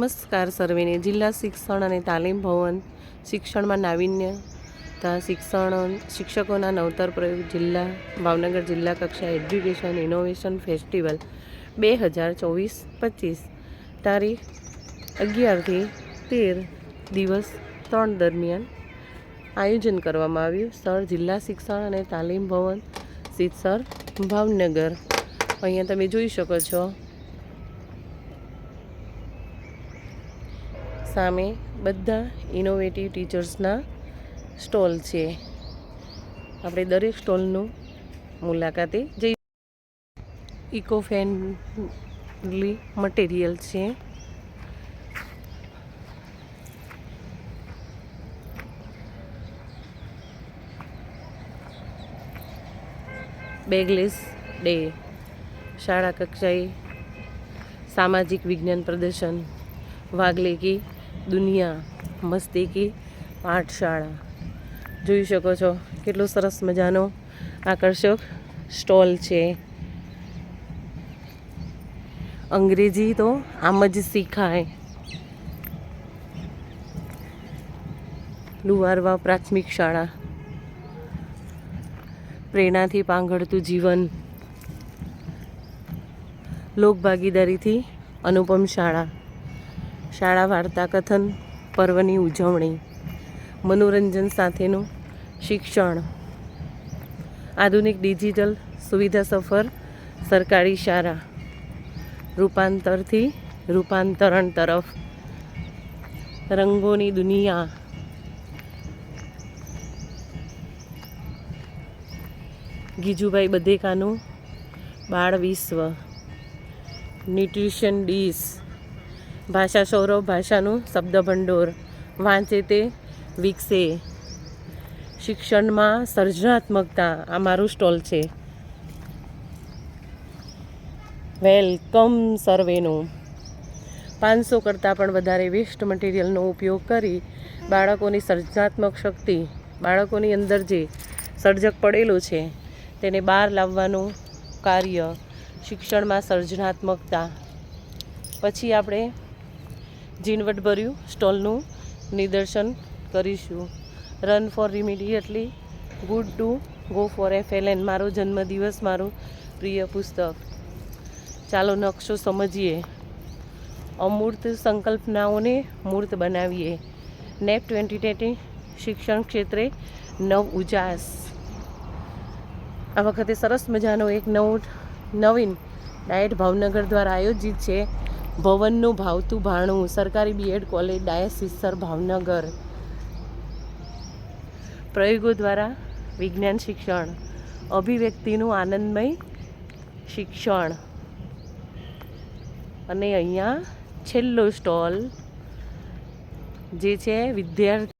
નમસ્કાર સર્વેને. જિલ્લા શિક્ષણ અને તાલીમ ભવન શિક્ષણમાં નાવીન્ય તથા શિક્ષણ શિક્ષકોના નવતર પ્રયોગ જિલ્લા, ભાવનગર જિલ્લા કક્ષા એજ્યુકેશન ઇનોવેશન ફેસ્ટિવલ બે હજાર ચોવીસ પચીસ તારીખ અગિયારથી તેર દિવસ ત્રણ દરમિયાન આયોજન કરવામાં આવ્યું. સ્થળ જિલ્લા શિક્ષણ અને તાલીમ ભવન સિત્સર ભાવનગર. અહીંયા તમે જોઈ શકો છો સામે બધા ઇનોવેટિવ ટીચર્સના સ્ટોલ છે. આપણે દરેક સ્ટોલનું મુલાકાતે જઈ ઇકો ફ્રેન્ડલી મટીરિયલ છે. બેગલેસ ડે, શાળા કક્ષાએ સામાજિક વિજ્ઞાન પ્રદર્શન વાગલે કી દુનિયા મસ્તી કી પાઠશાળા. જોઈ શકો છો કેટલો સરસ મજાનો આકર્ષક સ્ટોલ છે. અંગ્રેજી તો આમ જ શીખાય. લુવારવા પ્રાથમિક શાળા. પ્રેરણાથી પાંગળતું જીવન. લોકભાગીદારીથી અનુપમ શાળા. શાળા વાર્તા કથન પર્વની ઉજવણી, મનોરંજન સાથેનું શિક્ષણ, આધુનિક ડિજિટલ સુવિધા સફર, સરકારી શાળા, રૂપાંતરથી રૂપાંતરણ તરફ, રંગોની દુનિયા. ગીજુભાઈ બધેકાનું બાળ વિશ્વ ન્યુટ્રિશન ડીશ ભાષા સૌરવ ભાષાનું શબ્દભંડોર. વાંચે તે વિકસે. શિક્ષણમાં સર્જનાત્મકતા આ મારું સ્ટોલ છે. વેલકમ સર્વેનું. પાંચસો કરતાં પણ વધારે વેસ્ટ મટીરિયલનો ઉપયોગ કરી બાળકોની સર્જનાત્મક શક્તિ, બાળકોની અંદર જે સર્જક પડેલું છે, તેને બહાર લાવવાનું કાર્ય, શિક્ષણમાં સર્જનાત્મકતા. પછી આપણે ઝીણવટભર્યું સ્ટોલનું નિદર્શન કરીશું. Run for immediately good to go for F L N મારો જન્મદિવસ, મારું પ્રિય પુસ્તક. ચાલો નકશો સમજીએ. અમૂર્ત સંકલ્પનાઓને મૂર્ત બનાવીએ. નેપ ટ્વેન્ટી ટ્વેન્ટી શિક્ષણ ક્ષેત્રે નવ ઉજાસ. આ વખતે સરસ મજાનો એક નવો, નવીન ડાયટ ભાવનગર દ્વારા આયોજિત છે. ભવનનું ભાવતું ભાણું, સરકારી બીએડ કોલેજ ડાયસિસર ભાવનગર. પ્રયોગો દ્વારા વિજ્ઞાન શિક્ષણ, અભિવ્યક્તિનું આનંદમય શિક્ષણ. અને અહીંયા છેલ્લો સ્ટોલ જે છે વિદ્યાર્થી